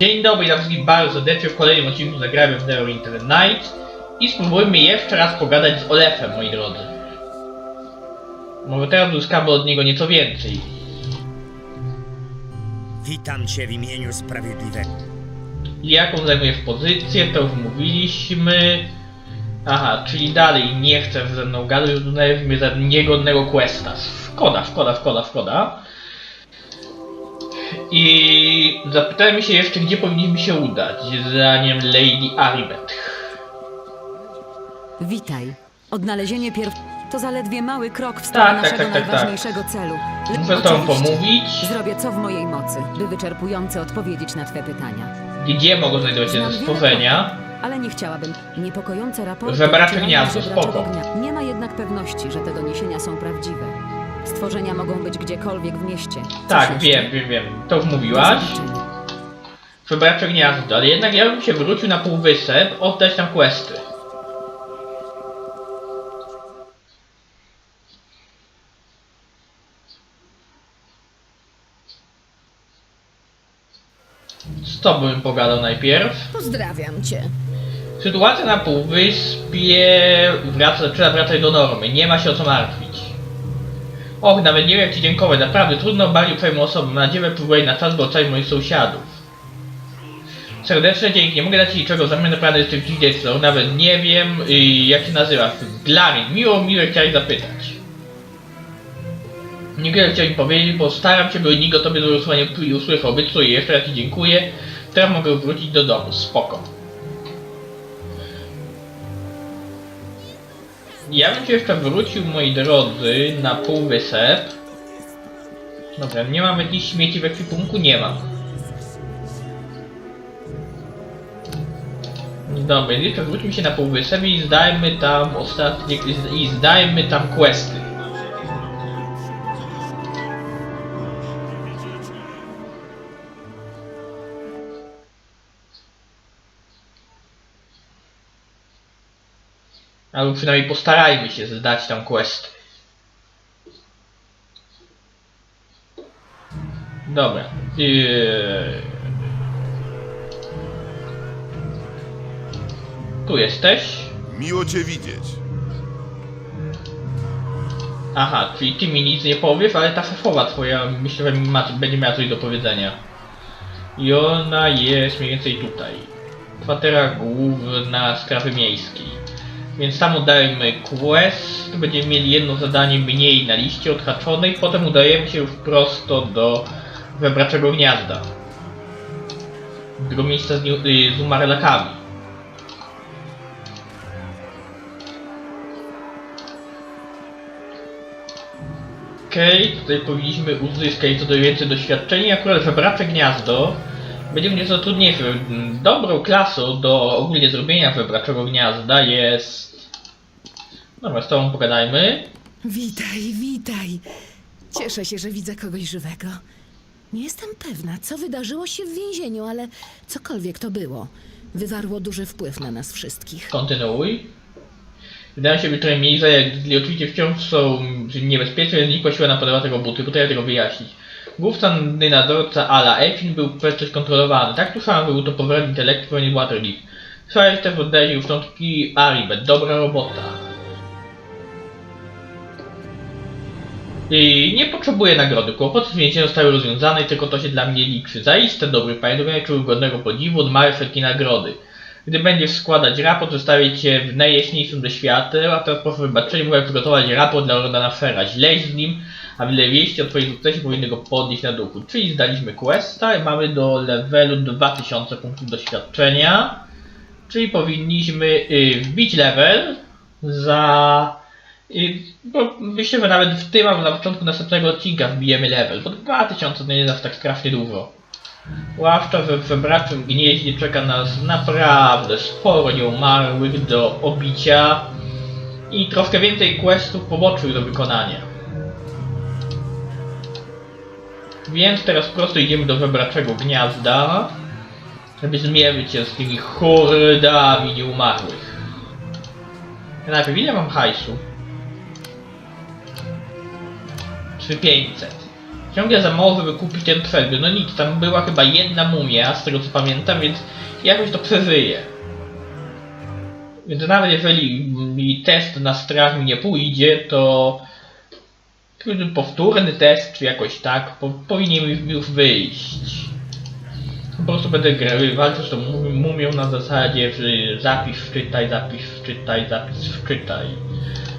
Dzień dobry, ja wszystkich bardzo serdecznie w kolejnym odcinku zagramy w Neverwinter Night i spróbujmy jeszcze raz pogadać z Olefem, moi drodzy. Może teraz uzyskamy od niego nieco więcej. Witam cię w imieniu sprawiedliwego. Jaką zajmujesz pozycję, to już mówiliśmy. Aha, czyli dalej nie chcesz ze mną gadać, uznajesz mnie za niegodnego questa. Szkoda, szkoda, szkoda, szkoda. I zapytałem się jeszcze, gdzie powinniśmy się udać, zdaniem Lady Aribet. Witaj. Odnalezienie pierw... To zaledwie mały krok w stronę Tak, tak, naszego tak, tak, tak. najważniejszego celu. Le- Muszę z tobą Oczywiście. pomówić. Zrobię co w mojej mocy, by wyczerpująco odpowiedzieć na twe pytania. Gdzie mogą znajdować się Znam wiele Ale nie chciałabym. Niepokojące raporty... Żebracze gniazdo, żebraczego spoko. gnia- Nie ma jednak pewności, że te doniesienia są prawdziwe. Stworzenia mogą być gdziekolwiek w mieście. Coś Tak, jeszcze? wiem, wiem, wiem. To już Do mówiłaś. zobaczenia. Wybracze gniazdo, ale jednak ja bym się wrócił na półwysep, oddać tam questy. Z tobą bym pogadał najpierw. Pozdrawiam cię. Sytuacja na półwyspie wraca, zaczyna wracać do normy, nie ma się o co martwić. Och, nawet nie wiem jak ci dziękować, naprawdę trudno bardziej twoją osobą, mam nadzieję próbuję na czas by ocalić moich sąsiadów. Serdeczne dzięki, nie mogę dać ci niczego w zamian, naprawdę jestem ci wdzięczny, nawet nie wiem y, jak się nazywasz. Glarin, miło, miło chciałem zapytać. Niewiele chciałem powiedzieć, bo staram się, by nikt o tobie słowa nie usłyszał, obiecuję, jeszcze raz ci dziękuję. Teraz mogę wrócić do domu, spoko. Ja bym się jeszcze wrócił, moi drodzy, na półwysep. Dobra, nie mam jakichś śmieci w ekwipunku? Nie mam. Dobra, jeszcze wróćmy się na półwysep i zdajmy tam ostatnie... i zdajmy tam questy. Albo przynajmniej postarajmy się zdać tam questy. Dobra. Yy... Tu jesteś. Miło cię widzieć. Aha, czyli ty mi nic nie powiesz, ale ta szefowa twoja myślę, że ma, będzie miała coś do powiedzenia. I ona jest mniej więcej tutaj. Kwatera główna strawy miejskiej. Więc tam udajemy quest, będziemy mieli jedno zadanie mniej na liście odhaczonej, potem udajemy się już prosto do Webraczego Gniazda. Do miejsca z, y, z. Okej, tutaj powinniśmy uzyskać co do więcej doświadczenia. Akurat Webracze Gniazdo będzie nieco trudniejsze. Dobrą klasą do ogólnie zrobienia Webraczego Gniazda jest... Dobra, z tobą pogadajmy. Witaj, witaj. Cieszę się, że widzę kogoś żywego. Nie jestem pewna, co wydarzyło się w więzieniu, ale cokolwiek to było, wywarło duży wpływ na nas wszystkich. Kontynuuj. Wydaje się, że trochę mniej zalegli. Oczywiście wciąż są niebezpieczne, więc nikła siła napadała tego buty. Potrafię tego wyjaśnić. Główny nadzorca Ala Elfin był przez coś kontrolowany. Tak słyszałem, był to powrot intelektu, pewnie Waterleaf. Słyszałeś też oddaje szczątki Aribet. Dobra robota. I nie potrzebuję nagrody. Kłopoty z więzieniem zostały rozwiązane, tylko to się dla mnie liczy. Zaiste dobry panie, czuł godnego podziwu, odmawiam wszelkie nagrody. Gdy będziesz składać raport, zostawię cię w najjaśniejszym ze a teraz proszę wybaczenia, mogę przygotować raport dla Lordana Fera. Źle z nim, a wiele wieści o twoim sukcesie powinny go podnieść na duchu. Czyli zdaliśmy questa i mamy do levelu 2000 punktów doświadczenia. Czyli powinniśmy y, wbić level za... Y, bo myślę, nawet w tym, albo na początku następnego odcinka wbijemy level, bo 2000 to nie jest tak strasznie dużo. Ławcza we wybraczym gnieździe czeka nas naprawdę sporo nieumarłych do obicia i troszkę więcej questów pobocznych do wykonania. Więc teraz po prostu idziemy do wybraczego gniazda, żeby zmierzyć się z tymi hordami nieumarłych. Najpierw ile mam hajsu? 3500. Ciągle za mało, żeby kupić ten trefy. No nic, tam była chyba jedna mumia, z tego co pamiętam, więc jakoś to przeżyje. Więc nawet jeżeli test na strach mi nie pójdzie, to powtórny test, czy jakoś tak, po, powinien już wyjść. Po prostu będę walczył z tą mum- mumią na zasadzie, że zapisz, wczytaj, zapisz, wczytaj, zapisz, wczytaj.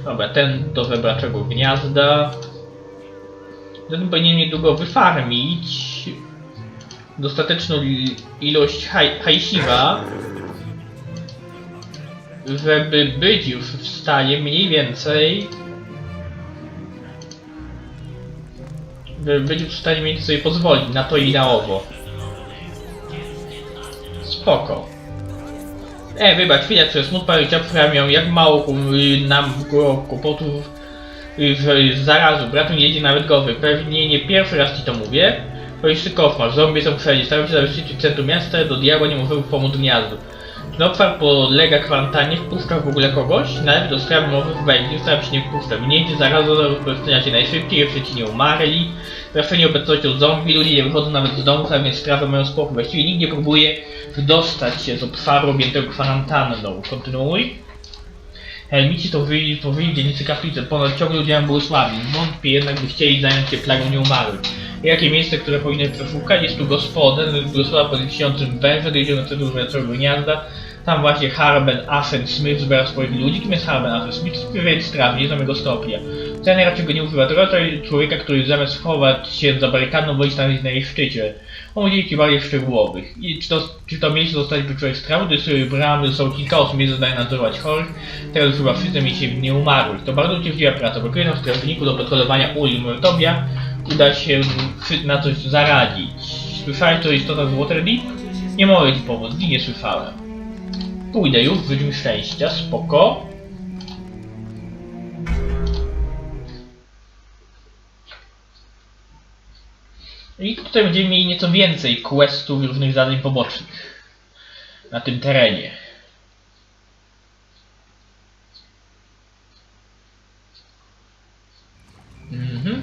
Dobra, ten do zebraczego gniazda. Ten powinien niedługo wyfarmić dostateczną ilość haj- hajsiwa, żeby być już w stanie mniej więcej żeby być już w stanie więcej sobie pozwolić na to i na owo. Spoko. E, wybacz, przez smut parę chciał miał jak mało nam go kłopotów zarazu. Brat mi jedzie nawet gowy. Pewnie nie pierwszy raz ci to mówię. Powiesz koszmar, zombie są wszędzie. Staram się zabezpieczyć centrum miasta, do diabła nie możemy pomóc gniazdu. Nopfar polega kwarantannie, wpuszcza w ogóle kogoś, nawet do sprawy mowy w Belgii, staram się nie wpuszcza. Minięcie zarazu rozprzestrzenia się najszybciej, ci nie umarli. Zraszeni obecnością zombie, ludzie nie wychodzą nawet z domu, a więc sprawę mają spokój. Właściwie nikt nie próbuje wydostać się z obszaru objętego kwarantanną. Kontynuuj. Helmici to wyjęli to dzielnicy kaplicy, ponad ciągle ludzie były słabi. Wątpię jednak, by chcieli zająć się plagą nieumarłych. Jakie miejsce, które powinny przeszukać? Jest tu gospodę, Bogosława pod tysiącem węże, dojdzie do celu wyjątkowego gniazda. Tam właśnie Harben Asen Smith zbiera swoich ludzi. Kim jest Harben Asen Smith? Sprywiec strażnik, nieznamego stopnia. Ten raczej go nie używa. Raczej człowieka, który zamiast schować się za barykadą, woli stanąć na jej szczycie. Udzieli ci bardziej szczegółowych. I czy to, czy to miejsce zostać by człowiek strawy, gdy sobie bramy zostało kilka osób, jest zadaje nadzorować chorych, teraz chyba wszyscy mi się nie umarłych. To bardzo uciążliwa praca, bo kryją strażniku do patrolowania uli Murtobia uda się na coś zaradzić. Słyszałeś to istota z Waterdeep? Nie mogę ci pomóc, nie słyszałem. Pójdę już, życz mi szczęścia, spoko. I tutaj będziemy mieli nieco więcej questów i różnych zadań pobocznych na tym terenie. Mhm.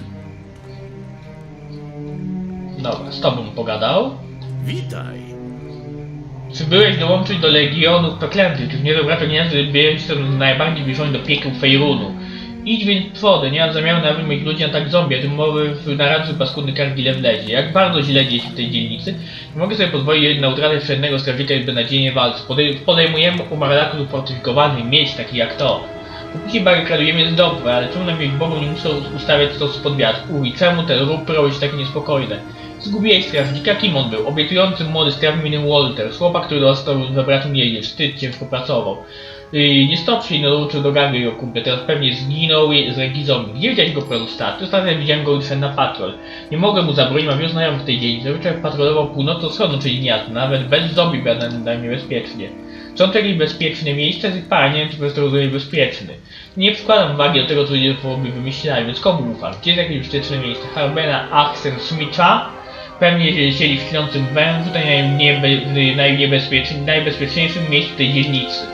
Dobra, z tobą pogadał. Witaj. Czy byłeś dołączyć do Legionów Przeklętych? Czy nie dobra to nie zbierać się najbardziej zbliżony do piekieł Fejrunu? Idź więc w wodę, nie mam zamiaru nawet moich ludzi na tak zombie, tym mowy w naradzu paskudny kargile w. Jak bardzo źle dzieje się w tej dzielnicy, mogę sobie pozwolić na utratę jeszcze jednego strażnika i beznadziejnie walc. Podej podejmujemy umarlaków lub fortyfikowanych miejsc takich jak to. Póki barykadujemy jest dobre, ale czemu na ich Bogu nie muszę ustawiać to spod wiatru? I czemu ten ruch prowadzi takie niespokojne? Zgubiłeś strażnika, kim on był? Obiecujący młody strażnik Walter, chłopak, który dostał we bratu jedzie, wstyd, ciężko pracował. Yy, nie stop się i dołączył do gangu jego kumple, teraz pewnie zginął z ręki zombie. Gdzie widziałeś go po ostatnio? Ostatnio widziałem go, szedł na patrol. Nie mogę mu zabronić, mam wielu znajomych w tej dzielnicy. Zazwyczaj patrolował północno-wschodnią, czyli gniazdo. Nawet bez zombie będę najmniej bezpiecznie. Są to jakieś bezpieczne miejsca? Parę, nie wiem, czy po prostu rozumiem bezpieczny. Nie przykładam uwagi do tego, co ludzie sobie wymyślali, więc komu ufam? Gdzie jest jakieś bezpieczne miejsce? Harbena Axen Smitha? Pewnie siedzi w śniącym wężu, najniebe- najbezpieczniejszym miejscu tej dzielnicy.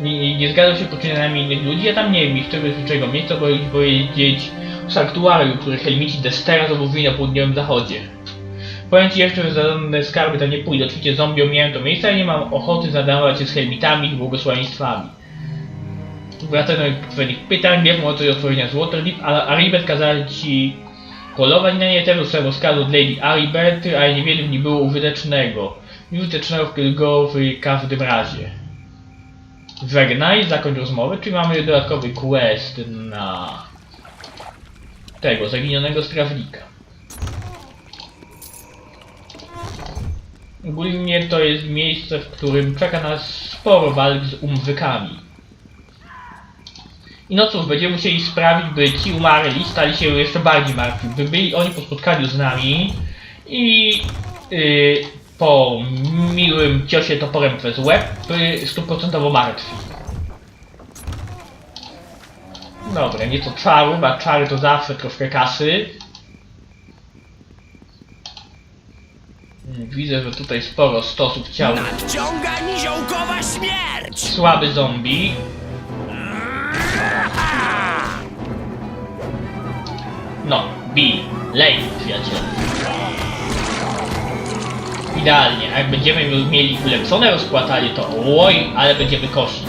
Nie, nie zgadzam się poczynaniami innych ludzi, ja tam nie wiem ich czegoś czego miejsca, powiedzieć o sanktuarium, które helmici Destera zamówili na południowym zachodzie. Powiem ci jeszcze, że zadane skarby tam nie pójdę. Oczywiście zombie omijają to miejsce, ale nie mam ochoty zadawać się z helmitami i błogosławieństwami. Wracając do twoich pytań, wiem o co odpowiednia z Waterdeep, ale Aribet kazali ci polować na nie, też został rozkazu od Lady Aribet, ale niewiele w nim było użytecznego. Użytecznego go w każdym razie. Żegnaj, zakończ rozmowę, czy mamy dodatkowy quest na tego zaginionego strażnika. Ogólnie to jest miejsce, w którym czeka nas sporo walk z umwykami. I no cóż, będziemy musieli sprawić, by ci umarli stali się jeszcze bardziej martwi. By byli oni po spotkaniu z nami i yy, po miłym ciosie toporem przez łeb stuprocentowo martwi. Dobra, nieco czarów, a czary to zawsze troszkę kasy. Mm, Widzę, że tutaj sporo stosów ciał. Nadciąga niziołkowa śmierć! Słaby zombie. No, bij. Lej, przyjaciel. Idealnie, a jak będziemy mieli ulepszone rozkładanie, to oj, ale będziemy kosić.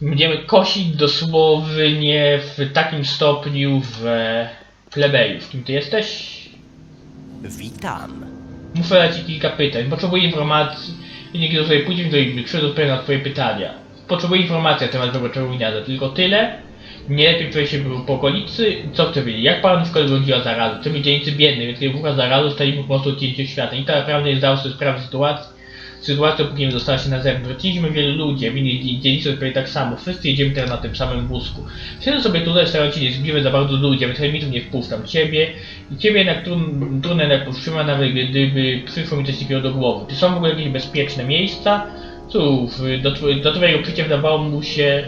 Będziemy kosić dosłownie w takim stopniu w plebejów. Kim ty jesteś? Witam. Muszę zadać Ci kilka pytań. Potrzebuję informacji i nie sobie później do innych odpowiem na Twoje pytania. Potrzebuję informacji na temat tego czerwoniarza, tylko tyle. Nie lepiej czuje się był po okolicy. Co chcę wiedzieć? Jak Pan w szkole wychodziła zaraza? Czy my dzielnicy biedny, więc kiedy wybucha zaraza, zostaliśmy po prostu odcięci od świata. I tak naprawdę nie zdało sobie sprawy sytuacji. Sytuacja, póki nie dostała się na zewnątrz. Wróciliśmy wielu ludzi, w innych dzie- dzielnicach prawie tak samo. Wszyscy jedziemy teraz na tym samym wózku. Siedzę sobie tutaj, starając się nie zbliżyć za bardzo ludzi, a więc hermitów nie wpuszczam. Ciebie i ciebie jednak trudno, trudno jednak powstrzymać, nawet gdyby przyszło mi coś takiego do głowy. Czy są w ogóle jakieś bezpieczne miejsca? Cóż, do, do twojego przyjścia wydawało mu się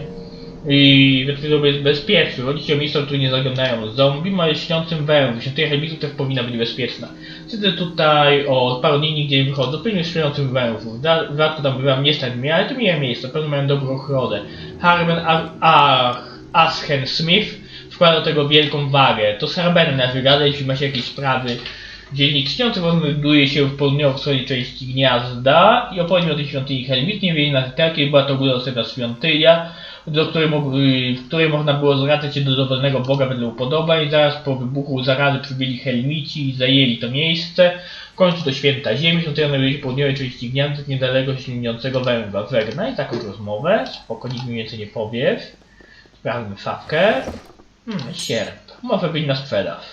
i to jest bezpieczny. O miejsca, które nie zaglądają zombie, ma śniącym wężu. Świątynia hermitów też powinna być bezpieczna. Siedzę tutaj od paru dni nigdzie nie wychodzę, pewnie śniącym wężu. Dodatku tam bywam nie stać mnie, ale to miałem miejsce, pewno mają dobrą ochronę. Harben Ar- Ashen Smith wkłada do tego wielką wagę. To z Harbenem na wygada, jeśli ma się jakieś sprawy. Dzielnik śniący znajduje się w południowo-wschodniej części gniazda i opowiem o tej świątyni Helmit. Nie wiem na takiej była to ogólnostna świątynia, do której, y, w której można było zwracać się do dowolnego boga wedle upodobań. Zaraz po wybuchu zarazy przybyli Helmici i zajęli to miejsce. W końcu to święta ziemi, świątynia znajduje się południowej części gniazda, niedaleko śliniącego węgla. Żegnaj taką rozmowę, spoko, nikt mi więcej nie powiesz. Sprawdźmy szafkę. Hmm, sierp. Może być na sprzedaż.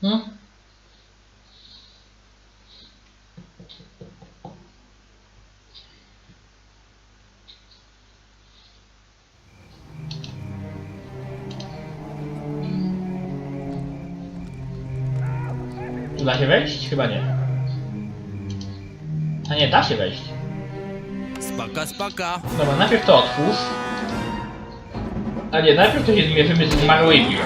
Hmm? Tu da się wejść? Chyba nie. A nie, da się wejść. Spaka, spaka. Dobra, najpierw to otwórz. A nie, najpierw to się zmierzymy z zmarłymi.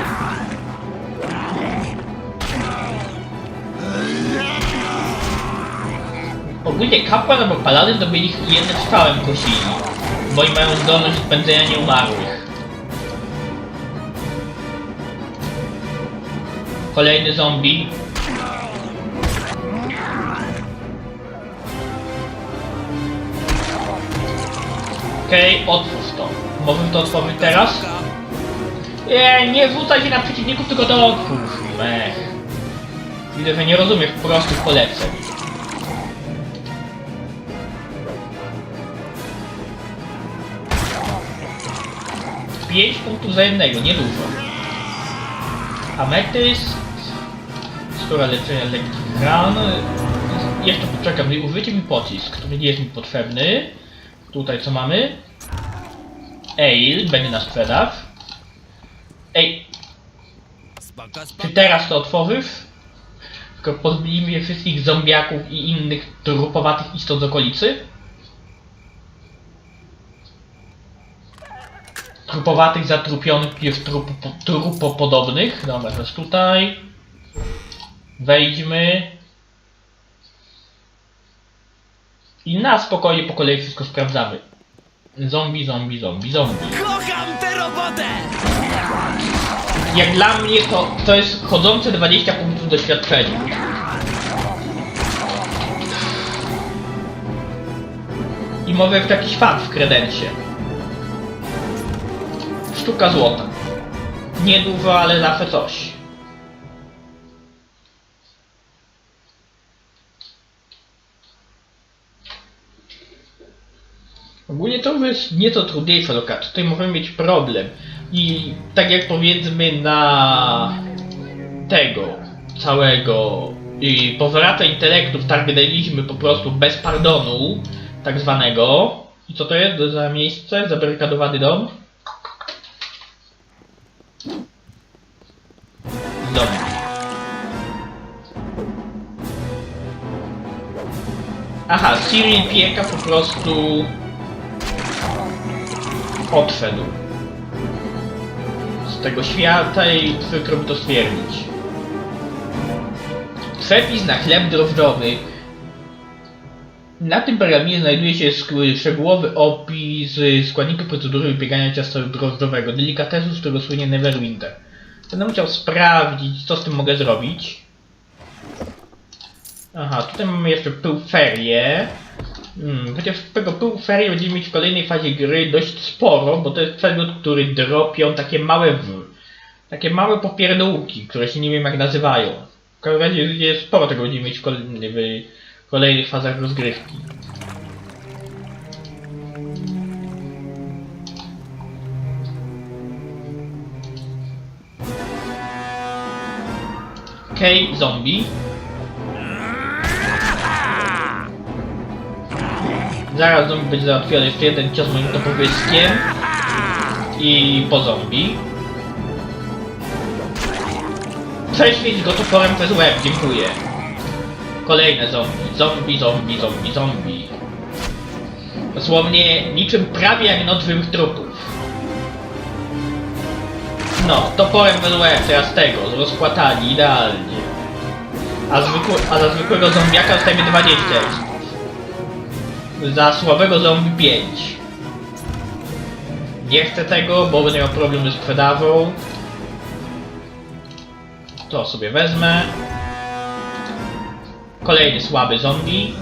Ogólnie kapłan albo paladyn to by ich jednym strzałem kosili. Bo oni mają zdolność do pędzenia nieumarłych. Kolejny zombie. Okej, otwórz to. Możemy to otworzyć teraz? Nie, nie rzucaj się na przeciwników, tylko to otwórz. Mech. Widzę, że nie rozumiesz prostych poleceń. Pięć punktów za jednego, niedużo. Ametyst. Skóra leczenia lekkich ran. Jeszcze poczekam, użyjcie mi pocisk, który nie jest mi potrzebny. Tutaj co mamy? Ale będzie na sprzedaż. Ej, czy teraz to otworzysz? Tylko pozbijmy je wszystkich zombiaków i innych trupowatych istot z okolicy? Trupowatych, zatrupionych, trupopodobnych. Dobra, jest tutaj. Wejdźmy. I na spokojnie po kolei wszystko sprawdzamy. Zombie, zombie, zombie, zombie. Kocham tę robotę! Jak dla mnie to, to jest chodzące 20 punktów doświadczenia. I może w jakiś fan w kredencie. Sztuka złota. Niedużo, ale zawsze coś. Ogólnie to jest nieco trudniejsza lokacja. Tutaj możemy mieć problem. I tak jak powiedzmy na tego całego i powrata intelektów wydaliśmy po prostu bez pardonu tak zwanego. I co to jest za miejsce? Zabarykadowany dom? Dom. Aha, Cyril Pieka po prostu odszedł z tego świata i przykro mi to stwierdzić. Przepis na chleb drożdżowy. Na tym pergaminie znajduje się szczegółowy opis y, składników procedury wypiekania ciasta drożdżowego, delikatesu, z którego słynie Neverwinter. Będę musiał sprawdzić, co z tym mogę zrobić. Aha, tutaj mamy jeszcze pył ferie. Hmm, chociaż tego ferie będziemy mieć w kolejnej fazie gry dość sporo, bo to jest przedmiot, który dropią takie małe w, takie małe popierdółki, które się nie wiem jak nazywają. W każdym razie jest sporo tego będziemy mieć w, kolejny, w kolejnych fazach rozgrywki. Okej, zombie. Zaraz zombie będzie załatwiony jeszcze jeden cios moim topowiskiem. I po zombie. Prześwieć go toporem przez łeb, dziękuję. Kolejne zombie, zombie, zombie, zombie, zombie. Dosłownie niczym prawie jak notwych trupów. No, toporem przez łeb, teraz tego, rozpłatali idealnie. A, zwykły, a za zwykłego zombiaka dostajemy 20 exp. Za słabego zombie 5. Nie chcę tego, bo będę miał problem ze sprzedawą. To sobie wezmę. Kolejny słaby zombie.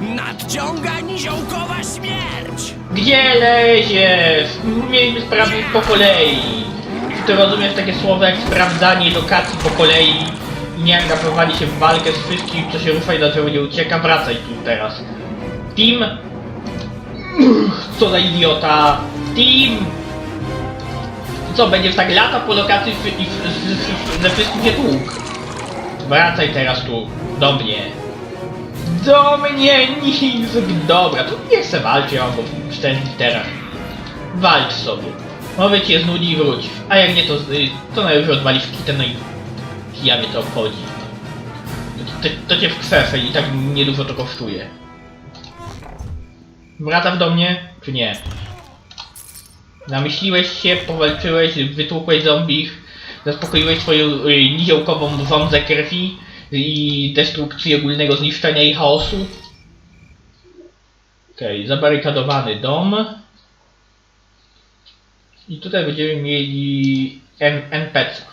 Nadciąga niziołkowa śmierć! Gdzie leziesz? Miejmy sprawy po kolei. Czy ty rozumiesz takie słowa jak sprawdzanie edukacji po kolei nie angażowali się w walkę z wszystkim, co się rusza i do czego nie ucieka? Wracaj tu teraz. Team? Co za idiota! Team! Co, będziesz tak lata po lokacji i ze wszystkim się tłuk? Wracaj teraz tu, do mnie. Do mnie nic! Dobra, to nie chcę walczyć, ja mam w czterech literach. Walcz sobie. Może cię znudzi i wróć. A jak nie, to, to najwyżej odwalisz kitę, no i ja mnie to obchodzi. To, to, cię w krzefę i tak niedużo to kosztuje. Wracasz do mnie, czy nie? Namyśliłeś się, powalczyłeś, wytłukłeś zombich, zaspokoiłeś swoją y, niziołkową żądzę krwi i destrukcji ogólnego zniszczenia i chaosu. Okej, zabarykadowany dom. I tutaj będziemy mieli NPC.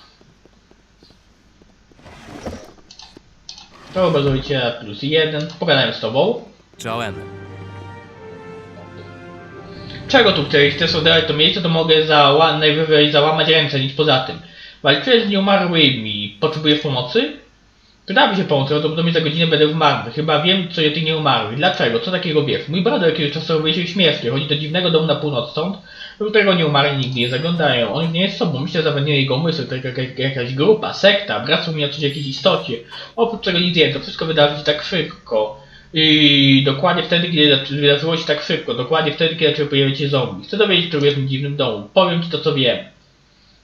To obrazujcie plus jeden. Pogadałem z tobą. Czołem. Czego tu chcesz? Chcesz odebrać to miejsce, to mogę zała najwyżej załamać ręce, nic poza tym. Walczyłeś z nieumarłymi. Potrzebujesz pomocy? Przydałaby się pomoc, prawdopodobnie za godzinę będę umarły. Chyba wiem, co je tych nieumarłych. Dlaczego? Co takiego wiesz? Mój brat jakiegoś czasu robił się śmiesznie. Chodzi do dziwnego domu na północ stąd, do którego nieumarli nigdy nie zaglądają. On nie jest sobą. Myślę, że zawędnie jego umysł, to jaka- jaka- jakaś grupa, sekta, wspomniał coś o jakiejś istocie. Oprócz czego nic więcej. To wszystko wydarzy się tak szybko. I dokładnie wtedy, kiedy wydarzyło się tak szybko, dokładnie wtedy, kiedy zaczęły pojawiać się zombie. Chcę dowiedzieć, jest w tym dziwnym domu. Powiem ci to, co wiem.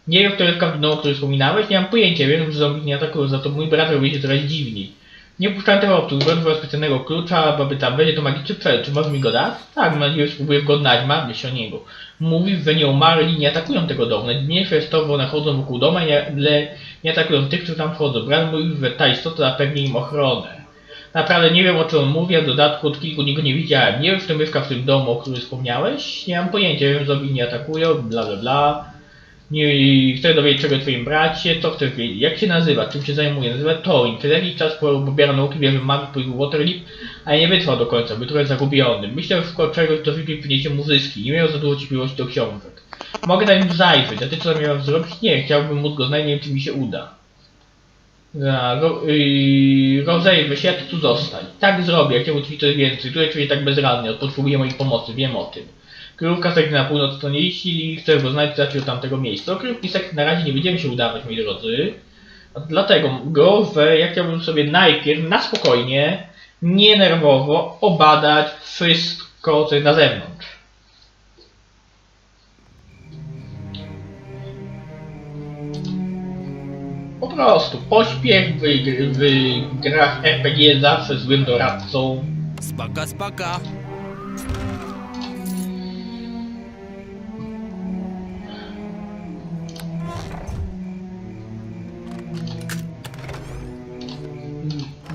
Nie wiem, kto jest w każdym domu, o którym wspominałeś, nie mam pojęcia, wiem, że zombie nie atakują, za to mój brat robi się coraz dziwniej. Nie puszczałem tego optu, użyłem specjalnego klucza, aby tam będzie to magiczny przed. Czy możesz mi go dać? Tak, mam nadzieję, że spróbuję go dać, martwię się o niego. Mówi, że nie umarli, nie atakują tego domu. Najdziwniejsze jest to, że one chodzą wokół domu, i nie, atakują tych, którzy tam wchodzą. Brat mówił, że ta istota zapewni im ochronę. Naprawdę nie wiem o czym on mówi, a w dodatku od kilku dni go nie widziałem. Nie wiem, czy to mieszka w tym domu, o którym wspomniałeś. Nie mam pojęcia, wiem, że zombie nie atakują, bla bla bla. Nie chcę dowiedzieć czego o twoim bracie, to chcę wiedzieć. Jak się nazywa, czym się zajmuje? Nazywa Torin. Przez jakiś czas pobiera nauki wieży magii po Waterlip, ale nie wytrwał do końca, był trochę zagubiony. Myślę, że szukał czegoś, co wypił przyniesie mu zyski. Nie miał za dużo cierpliwości do książek. Mogę na nim zajrzeć, a ty co miałem zrobić? Nie, chciałbym móc go znaleźć, nie wiem czy mi się uda. Ja, ro, yy, rozejrzę się, tu zostań. Tak zrobię, chciałbym ci coś więcej. Tutaj czuję tak bezradny, potrzebuję mojej pomocy, wiem o tym. Królówka sekty na północ to nie jeśli chcę go znaleźć, trafił od tamtego miejsca. Królówki sekty na razie nie będziemy się udawać, moi drodzy. Dlatego go, że ja chciałbym sobie najpierw na spokojnie, nie nerwowo obadać wszystko, co jest na zewnątrz. Po prostu pośpiech w, w grach RPG zawsze złym doradcą. Spaka, spaka.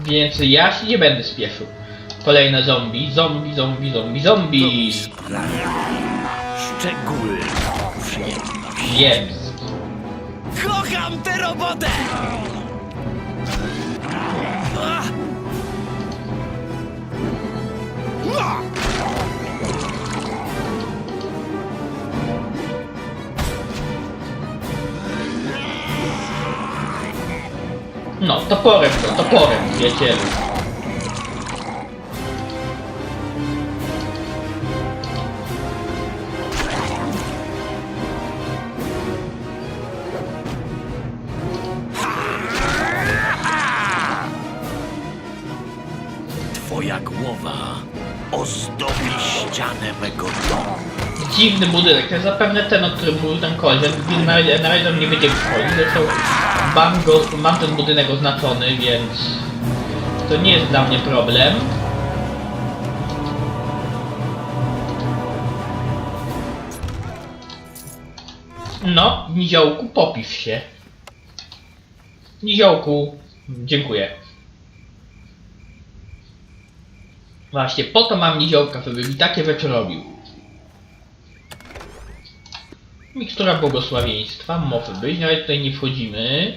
Więc ja się nie będę spieszył. Kolejne zombie, zombie, zombie, zombie, zombie. Sprawi szczególną przyjemność. Więc. Kocham tę robotę! Toporem to, toporem, przyjacielu. Twoja głowa ozdobi ścianę mego domu. Dziwny budynek, to jest zapewne ten, o którym mówił ten koleś, na, na razie on nie będzie wchodzić, zresztą mam, go, mam ten budynek oznaczony, więc to nie jest dla mnie problem. No, Niziołku, popiw się. Niziołku, dziękuję. Właśnie, po to mam Niziołka, żeby mi takie rzeczy robił. Mikstura błogosławieństwa, może być, ale tutaj nie wchodzimy.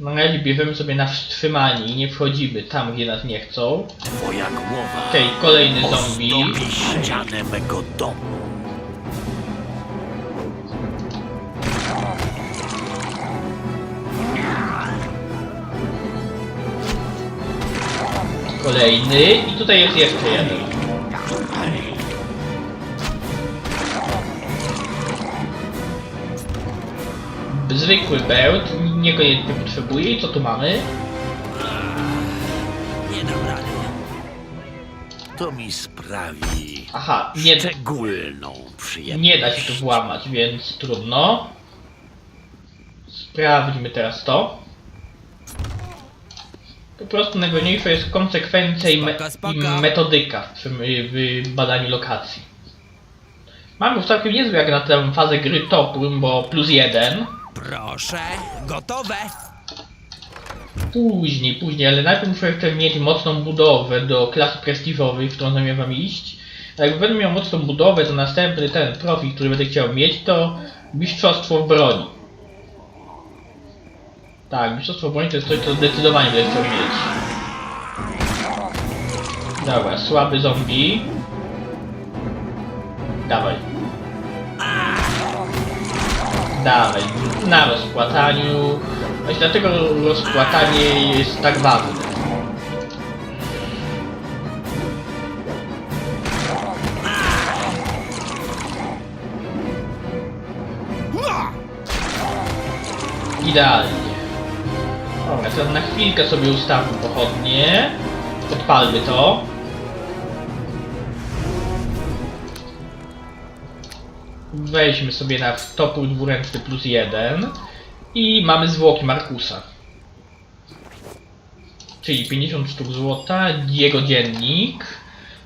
Na razie bierzemy sobie na wstrzymanie i nie wchodzimy tam, gdzie nas nie chcą. Twoja głowa Okej, kolejny zombie. ozdobi ścianę mego domu. Kolejny i tutaj jest jeszcze jeden. Zwykły bełt, niekoniecznie potrzebuję. I co tu mamy? Nie dam rady. To mi sprawi Aha, nie, szczególną przyjemność. nie da się tu włamać, więc trudno. Sprawdźmy teraz to. Po prostu najważniejsza jest konsekwencja i, me Spaka, spaka. i metodyka w, w badaniu lokacji. Mamy już całkiem niezły jak na tę fazę gry topór, bo plus jeden. Proszę, gotowe. Później, później, ale najpierw muszę jeszcze mieć mocną budowę do klas prestiżowych, w którą zamierzam iść. A jak będę miał mocną budowę, to następny ten profil, który będę chciał mieć, to mistrzostwo w broni. Tak, mistrzostwo w broni to jest coś, co zdecydowanie będę chciał mieć. Dobra, słaby zombie. Dawaj. Dawaj, na rozpłataniu. Właśnie dlatego rozpłatanie jest tak ważne. Idealnie. Dobra, na chwilkę sobie ustawmy pochodnie. Odpalmy to. Weźmy sobie na topór dwuręczny plus jeden. I mamy zwłoki Markusa. Czyli 50 sztuk złota, jego dziennik.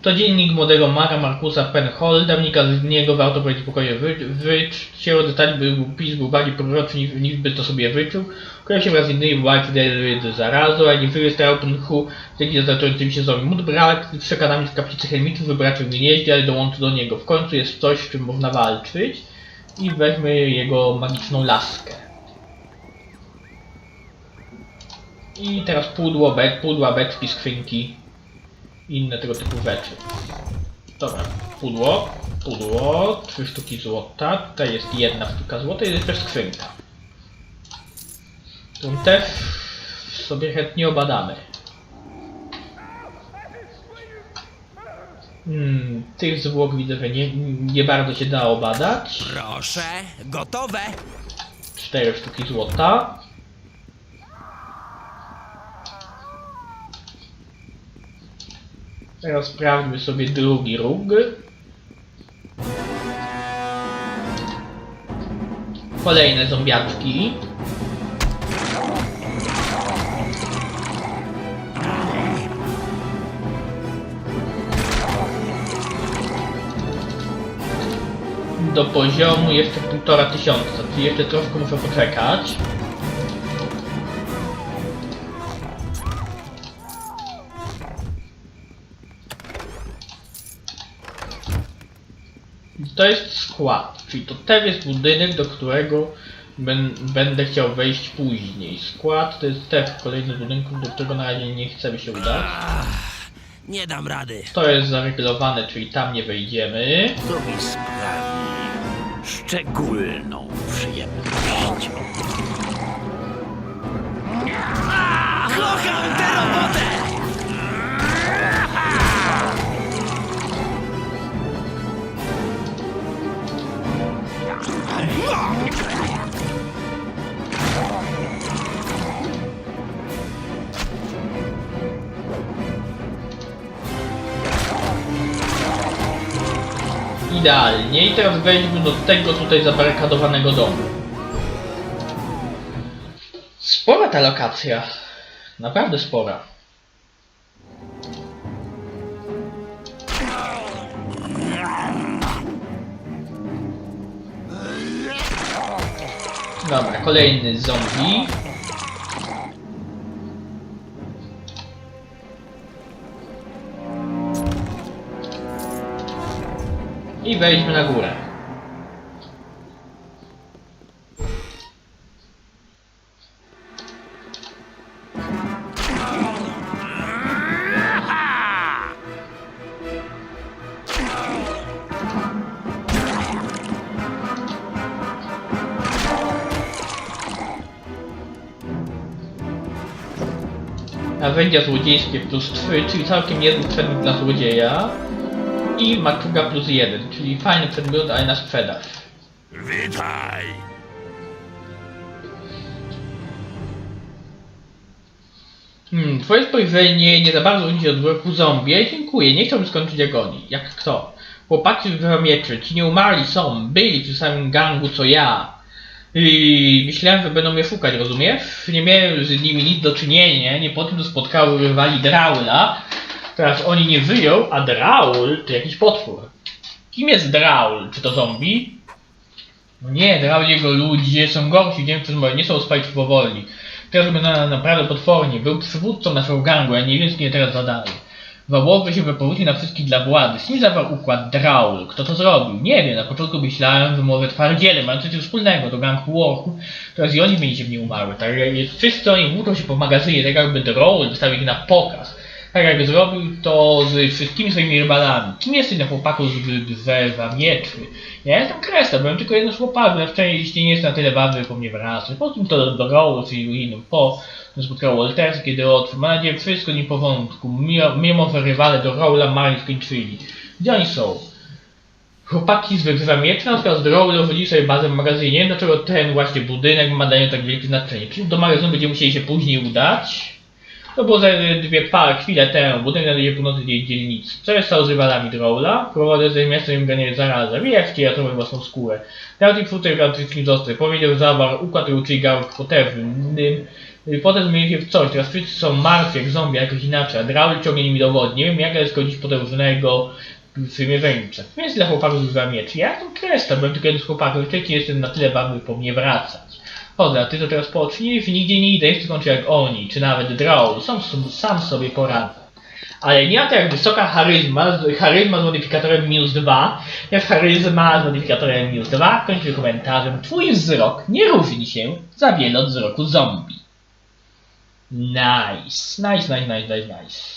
To dziennik młodego Mara Markusa Penholda, z niego warto powiedzieć spokojnie wy, wyczcie detali, by był pis był bardziej proroczy niż, by to sobie wyczuł. Kolejał się wraz z innymi walki z zarazą, a nie wyjeżdżał ten hu, dzięki zatrudniającym się zombie. Mód brak z przekonami w kaplicy Helmitów wybraczył gnieździe, ale dołączył do niego. W końcu jest coś, z czym można walczyć. I weźmy jego magiczną laskę. I teraz pudło, bet, pudła, beczki, skrzynki inne tego typu rzeczy. Dobra, pudło, pudło, trzy sztuki złota, tutaj jest jedna sztuka złota i jest też skrzynka. Tą też sobie chętnie obadamy. Hmm, tych zwłok widzę, że nie, nie bardzo się da obadać. Proszę, gotowe. Cztery sztuki złota. Teraz sprawdźmy sobie drugi róg. Kolejne zombiaczki. Do poziomu jeszcze półtora tysiąca, czyli jeszcze troszkę muszę poczekać. To jest skład, czyli to ten jest budynek, do którego ben, będę chciał wejść później. Skład to jest ten kolejny budynek, do którego na razie nie chcemy się udać. Nie dam rady. To jest zaregulowane, czyli tam nie wejdziemy. To mi sprawi szczególną przyjemność. Idealnie. I teraz wejdźmy do tego tutaj zabarykadowanego domu. Spora ta lokacja. Naprawdę spora. Dobra, kolejny zombie. I wejdźmy na górę. Narzędzia złodziejskie plus 3, czyli całkiem niezły przedmiot dla złodzieja. I maczuga plus 1, czyli fajny przedmiot, ale na sprzedaż. Witaj! Hmm, twoje spojrzenie nie za bardzo idzie od wrogu zombie. Dziękuję, nie chciałbym skończyć agonii. Jak kto? Chłopacy w mieczy, ci nie umarli są, byli w tym samym gangu co ja. I myślałem, że będą mnie szukać, rozumiesz? Nie miałem z nimi nic do czynienia, nie po tym, że spotkały rywali Draula. Teraz oni nie wyją, a Draul to jakiś potwór. Kim jest Draul? Czy to zombie? No nie, Draul jego ludzie są gorsi, wiem nie są spajci powolni. Teraz wygląda naprawdę potwornie. Był przywódcą naszego gangu, a nie wiem, co mnie teraz zadaje. Wałowy się wypowiedział na wszystkich dla władzy. Z kim zawarł układ Draul? Kto to zrobił? Nie wiem. Na początku myślałem, że może twardziele mają coś wspólnego do gangu Warku. Teraz i oni będzie mnie umarły. Tak wszyscy oni włóczą się po magazynie, tak jakby Draul wystawił ich na pokaz. Tak jak zrobił to z wszystkimi swoimi rybalami. Kim jesteś na chłopaku z drzewa mieczy? Ja jestem Kresta, byłem tylko jednym z chłopaków, na szczęście nie jest na tyle ważny, po mnie wracać. Po tym to do Roły czy innym po spotkało Waltersa, kiedy otworzył. Mam nadzieję, wszystko nie po wątku. Mimo, że rywale do Rowla marnie skończyli. Gdzie oni są? Chłopaki z wygrywa miecz na przykład z Rowla użyli sobie bazę w magazynie. Dlaczego ten właśnie budynek ma dla tak wielkie znaczenie. Czy do magazynu będziemy musieli się później udać? To było za dwie parę chwilę temu, budynek na drugiej północy tej dzielnicy. Co jest stało z rywalami Drowla? Prowadzę ze miasto im ganiać ja to moją własną skórę. Nawet i twórcy Gratrycki został. Powiedział, zawarł układ i uczyli gałek potężnym. Y, Potem zmienił się w coś. Teraz wszyscy są martwi jak zombie, jakoś inaczej. A Drawl ciągnie nimi dowodzi. Nie wiem, jak zgodzić potężnego przymierzeńca. Więc dla chłopaków używam miecz. Ja jestem Kresta, byłem tylko jeden z chłopaków. Wcześniej jestem na tyle by po mnie wracać. Dobra, ty to teraz pocznij, nigdzie nie idę, chcę kończyć jak oni, czy nawet Drawl, sam, sam sobie poradzę. Ale nie ma to jak wysoka charyzma, charyzma z modyfikatorem minus 2, jak charyzma z modyfikatorem minus 2, kończę komentarzem, twój wzrok nie różni się za wiele od wzroku zombie. Nice, nice, nice, nice, nice, nice.